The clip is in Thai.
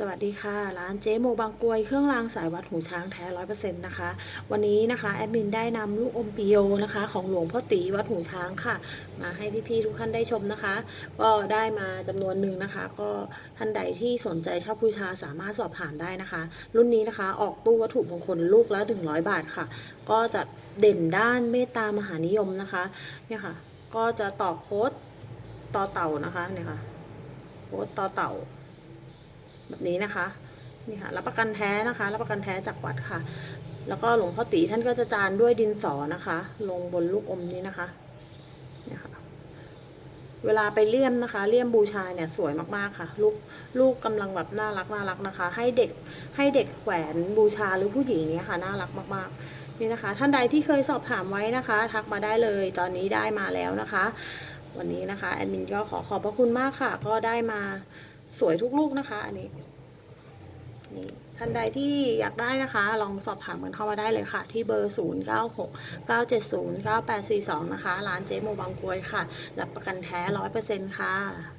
สวัสดีค่ะ ร้านเจ๊โมบางกรวยเครื่องรางสายวัดหูช้างแท้ร้อยเปอร์เซ็นต์นะคะ วันนี้นะคะแอดมินได้นำลูกอมปิโยนะคะ ของหลวงพ่อตีวัดหูช้างค่ะ มาให้พี่ๆทุกท่านได้ชมนะคะ ก็ได้มาจำนวนหนึ่งนะคะ ก็ท่านใดที่สนใจช่าบูชาสามารถสอบถามได้นะคะ รุ่นนี้นะคะออกตู้วัตถุมงคลลูกละ100บาทค่ะ ก็จะเด่นด้านเมตตามหานิยมนะคะเนี่ยค่ะ ก็จะต่อโค้ดต่อเต่านะคะเนี่ยค่ะโค้ดต่อเต่า แบบนี้นะคะนี่ค่ะรับประกันแท้นะคะ รับประกันแท้จากวัดค่ะ แล้วก็หลวงพ่อตีท่านก็จะจานด้วยดินสอนะคะ ลงบนลูกอมนี้นะคะเนี่ยค่ะเวลาไปเลี่ยมนะคะเลี่ยมบูชาเนี่ยสวยมากๆค่ะ ลูกลูกกำลังแบบน่ารักน่ารักนะคะ ให้เด็กให้เด็กแขวนบูชาหรือผู้หญิงเนี่ยค่ะน่ารักมากๆนี่นะคะ ท่านใดที่เคยสอบถามไว้นะคะ ทักมาได้เลยตอนนี้ได้มาแล้วนะคะ วันนี้นะคะแอดมินก็ขอขอบพระคุณมากค่ะ ก็ได้มา สวยทุกลูกนะคะ อันนี้นี่ท่านใดที่อยากได้นะคะ ลองสอบถามกันเข้ามาได้เลยค่ะ ที่เบอร์ 0 9 6 9 7 0 9 8 4 2 นะคะ ร้านเจ๊โมบางกวยค่ะ รับประกันแท้ร้อยเปอร์เซ็นต์ค่ะ